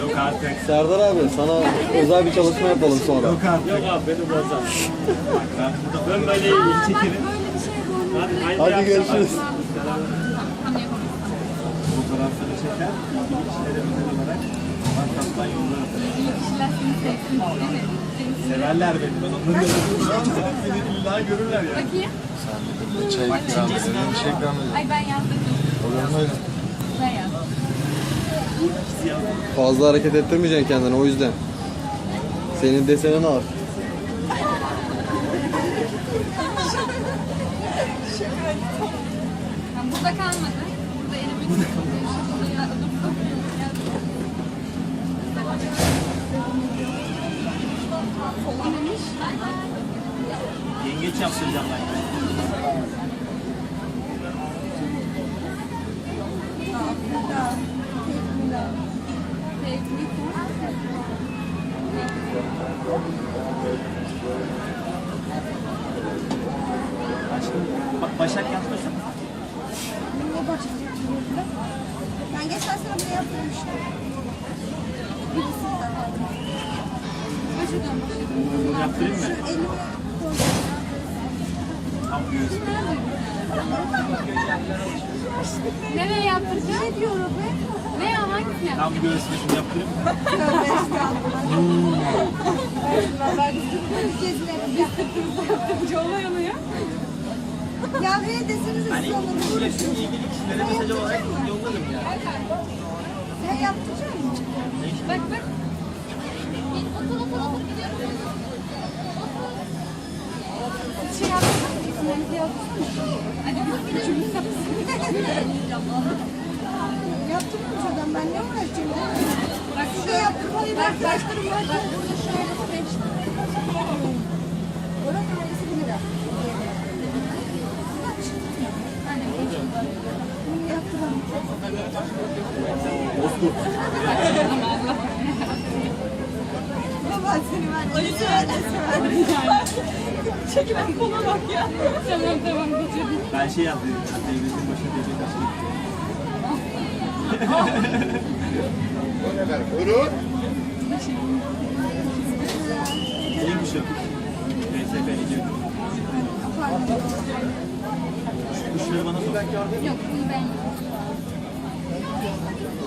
Yok artık. Serdar abi sana özel bir çalışma yapalım sonra. Yok artık. Yok abi beni bozar. ben, ben böyle iyi Bak çekerim. böyle bir şey bu. Hadi, görüşürüz. Fotoğrafları çeker. İlişkilere özel olarak WhatsApp'tan yollarım. İyi kişiler seni sevsin değil mi? Severler beni. Ben onları görürüm. Seni illa görürler ya. Bakayım. Çay ikram edelim, şey ikram edelim. Ay ben yazdım. Olur mu öyle? Fazla hareket ettirmeyeceksin kendini o yüzden. Senin desenin ağır. Ben burada kalmadı. Burada elimi. Yengeç yaptıracağım ben. Başak yapmasın. Ben geçen sene bunu yaptırmıştım. Birisi de aldım. Başladım başladım. Bunu yaptırayım mı? Elimi koydum. Tam göğsüme. Nereye yaptıracağım? Ne diyor o be? Ne ya hangisini yap? Tam göğsüme şunu yaptırayım mı? Tövbe estağfurullah. Ben bir gezilerim. Yaptırınca olay oluyor. Ya he desenize Hani siz onu. ilişki ilgili kişilere mesaj olarak yolladım ya. Sen yaptıracak mısın? Bak bak. Şey yaptın mı? İsimlerinizi yazdırsana. Hadi biz üçümüz Yaptırmış adam ben ne uğraşacağım? Bak Size yaptırmayı Bak bak. arkadaşlarım var. Bak burada şöyle seçtim. Oranın tanesi bir lira. Hani bu. Bunu yaptıralım. Baba seni ben de severim. Çekilen kola bak ya. Tamam tamam bitirdim. Ben şey yaptım. Devletin başına devlet başına. Neymiş o? Ediyorum. Şu kuşları bana sor. Yok bunu ben Thank you.